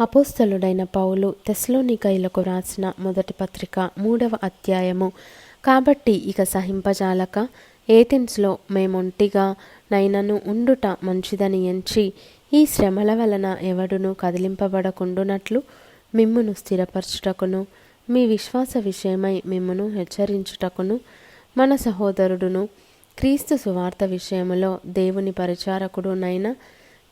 అపోస్తలుడైన పౌలు తెస్లోనికైలకు రాసిన మొదటి పత్రిక మూడవ అధ్యాయము. కాబట్టి ఇక సహింపజాలక ఏథెన్స్లో మేమొంటిగా నైనను ఉండుట మంచిదని ఎంచి ఈ శ్రమల వలన ఎవడును కదిలింపబడకుండునట్లు మిమ్మును స్థిరపరచుటకును మీ విశ్వాస విషయమై మిమ్మును హెచ్చరించుటకును మన సహోదరుడును క్రీస్తు సువార్త విషయములో దేవుని పరిచారకుడునైన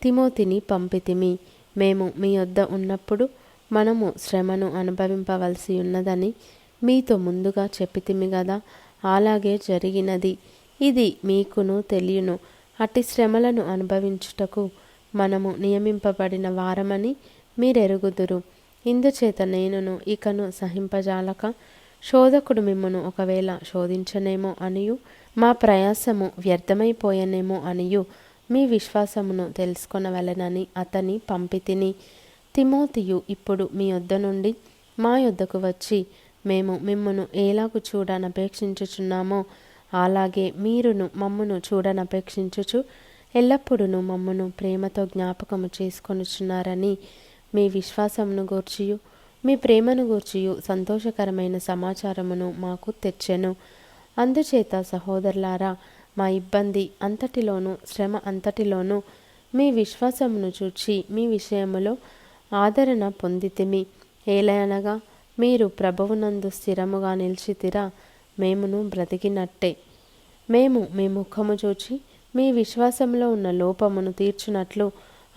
తిమోతిని పంపితిమి. మేము మీ వద్ద ఉన్నప్పుడు మనము శ్రమను అనుభవింపవలసి ఉన్నదని మీతో ముందుగా చెప్పితిమి గదా అలాగే జరిగినది. ఇది మీకును తెలియను. అట్టి శ్రమలను అనుభవించుటకు మనము నియమింపబడిన వారమని మీరెరుగుదురు. ఇందుచేత నేనును ఇకను సహింపజాలక శోధకుడు మిమ్మను ఒకవేళ శోధించనేమో అనియు మా ప్రయాసము వ్యర్థమైపోయనేమో అనియు మీ విశ్వాసమును తెలుసుకొనవలెనని అతని పంపితిని. తిమోతియు ఇప్పుడు మీ యొద్ద నుండి మా యొద్దకు వచ్చి మేము మిమ్మను ఎలాగు చూడనపేక్షించుచున్నామో అలాగే మీరును మమ్మను చూడనపేక్షించుచు ఎల్లప్పుడూ మమ్మను ప్రేమతో జ్ఞాపకము చేసుకొనుచున్నారని మీ విశ్వాసమును గూర్చియు మీ ప్రేమను గూర్చియు సంతోషకరమైన సమాచారమును మాకు తెచ్చెను. అందుచేత సహోదరులారా మా ఇబ్బంది అంతటిలోనూ శ్రమ అంతటిలోనూ మీ విశ్వాసమును చూచి మీ విషయములో ఆదరణ పొందితిమి. ఏలయనగా మీరు ప్రభువునందు స్థిరముగా నిలిచితిరా మేమును బ్రతికినట్టే. మేము మీ ముఖము చూచి మీ విశ్వాసంలో ఉన్న లోపమును తీర్చునట్లు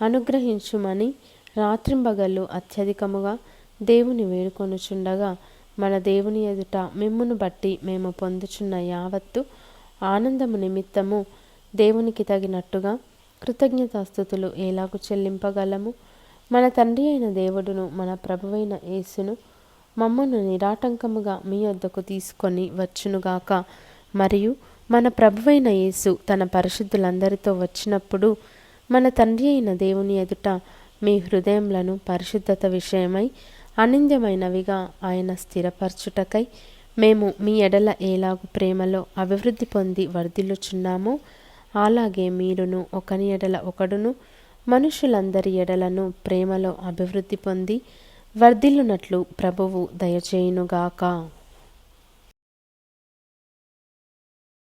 అనుగ్రహించుమని రాత్రింబగళ్ళు అత్యధికముగా దేవుని వేడుకొనుచుండగా మన దేవుని ఎదుట మిమ్మును బట్టి మేము పొందుచున్న యావత్తు ఆనందము నిమిత్తము దేవునికి తగినట్టుగా కృతజ్ఞతాస్థుతులు ఎలాగు చెల్లింపగలము. మన తండ్రి అయిన దేవుడును మన ప్రభువైన యేసును మమ్మను నిరాటంకముగా మీ వద్దకు తీసుకొని వచ్చునుగాక. మరియు మన ప్రభువైన యేసు తన పరిశుద్ధులందరితో వచ్చినప్పుడు మన తండ్రి అయిన దేవుని ఎదుట మీ హృదయములను పరిశుద్ధత విషయమై అనింద్యమైనవిగా ఆయన స్థిరపరచుటకై మేము మీ ఎడల ఏలాగు ప్రేమలో అభివృద్ధి పొంది వర్ధిల్లుచున్నామో. అలాగే మీరును ఒకని ఎడల ఒకడును మనుషులందరి ఎడలను ప్రేమలో అభివృద్ధి పొంది వర్ధిల్లునట్లు ప్రభువు దయచేయునుగాక.